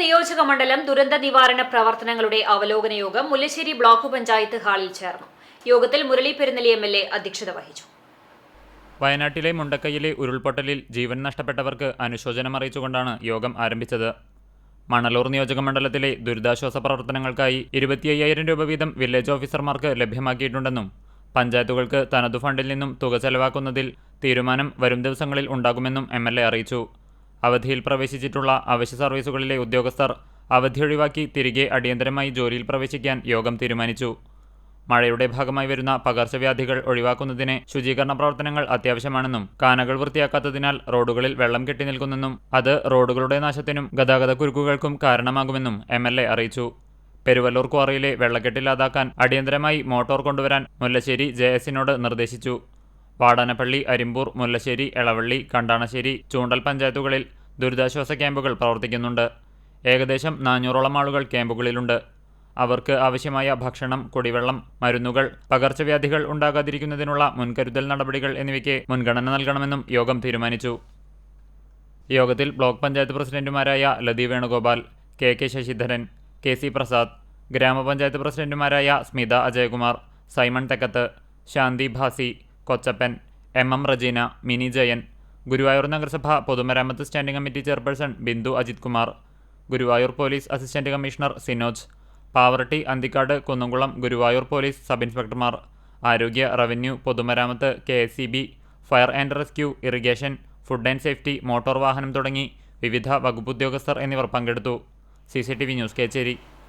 നിയോജക മണ്ഡലം ദുരന്ത നിവാരണ പ്രവർത്തനങ്ങളുടെ അവലോകന യോഗം മുല്ലശ്ശേരി ബ്ലോക്ക് പഞ്ചായത്ത് ഹാളിൽ ചേർന്നു. യോഗത്തിൽ Murali Perunnali M L A അധ്യക്ഷത വഹിച്ചു. വയനാട്ടിലെ മുണ്ടക്കയിലെ ഉരുൾപൊട്ടലിൽ ജീവൻ നഷ്ടപ്പെട്ടവർക്ക് അനുശോചനം അറിയിച്ചുകൊണ്ടാണ് യോഗം ആരംഭിച്ചത്. മണലൂർ നിയോജക മണ്ഡലത്തിലെ ദുരിതാശ്വാസ പ്രവർത്തനങ്ങൾക്കായി ഇരുപത്തി അയ്യായിരം രൂപ വീതം വില്ലേജ് ഓഫീസർമാർക്ക് ലഭ്യമാക്കിയിട്ടുണ്ടെന്നും പഞ്ചായത്തുകൾക്ക് തനതു ഫണ്ടിൽ നിന്നും തുക ചെലവാക്കുന്നതിൽ തീരുമാനം വരും ദിവസങ്ങളിൽ ഉണ്ടാകുമെന്നും എം അറിയിച്ചു. അവധിയിൽ പ്രവേശിച്ചിട്ടുള്ള അവശ്യ സർവീസുകളിലെ ഉദ്യോഗസ്ഥർ അവധി ഒഴിവാക്കി തിരികെ അടിയന്തരമായി ജോലിയിൽ പ്രവേശിക്കാൻ യോഗം തീരുമാനിച്ചു. മഴയുടെ ഭാഗമായി വരുന്ന പകർച്ചവ്യാധികൾ ഒഴിവാക്കുന്നതിന് ശുചീകരണ പ്രവർത്തനങ്ങൾ അത്യാവശ്യമാണെന്നും കാനകൾ വൃത്തിയാക്കാത്തതിനാൽ റോഡുകളിൽ വെള്ളം കെട്ടി നിൽക്കുന്നെന്നും അത് റോഡുകളുടെ നാശത്തിനും ഗതാഗത കുരുക്കുകൾക്കും കാരണമാകുമെന്നും എം എൽ എ അറിയിച്ചു. പെരുവല്ലൂർ ക്വാറിയിലെ വെള്ളക്കെട്ടില്ലാതാക്കാൻ അടിയന്തരമായി മോട്ടോർ കൊണ്ടുവരാൻ മുല്ലശ്ശേരി ജെ എസിനോട് നിർദ്ദേശിച്ചു. വാടാനപ്പള്ളി അരിമ്പൂർ മുല്ലശ്ശേരി എളവള്ളി കണ്ടാണശ്ശേരി ചൂണ്ടൽ പഞ്ചായത്തുകളിൽ ദുരിതാശ്വാസ ക്യാമ്പുകൾ പ്രവർത്തിക്കുന്നുണ്ട്. ഏകദേശം നാനൂറോളം ആളുകൾ ക്യാമ്പുകളിലുണ്ട്. അവർക്ക് ആവശ്യമായ ഭക്ഷണം കുടിവെള്ളം മരുന്നുകൾ പകർച്ചവ്യാധികൾ ഉണ്ടാകാതിരിക്കുന്നതിനുള്ള മുൻകരുതൽ നടപടികൾ എന്നിവയ്ക്ക് മുൻഗണന നൽകണമെന്നും യോഗം തീരുമാനിച്ചു. യോഗത്തിൽ ബ്ലോക്ക് പഞ്ചായത്ത് പ്രസിഡന്റുമാരായ Lathi Venugopal K K Sasidharan K C Prasad ഗ്രാമപഞ്ചായത്ത് പ്രസിഡന്റുമാരായ Smitha Ajayakumar Simon Thekkath Shanthi Bhasi Kochappan M M Regina Mini Jayan Guruvayur നഗരസഭ പൊതുമരാമത്ത് standing committee chairperson Bindu Ajith Kumar Guruvayur police assistant commissioner Sinoj Pavaratty Anthikad Kunnamkulam Guruvayur police sub ഇൻസ്പെക്ടർമാർ ആരോഗ്യ റവന്യൂ പൊതുമരാമത്ത് K S E B fire and rescue irrigation food and safety motor വാഹനം തുടങ്ങി വിവിധ വകുപ്പ് ഉദ്യോഗസ്ഥർ എന്നിവർ പങ്കെടുത്തു. C C T V news Kechery.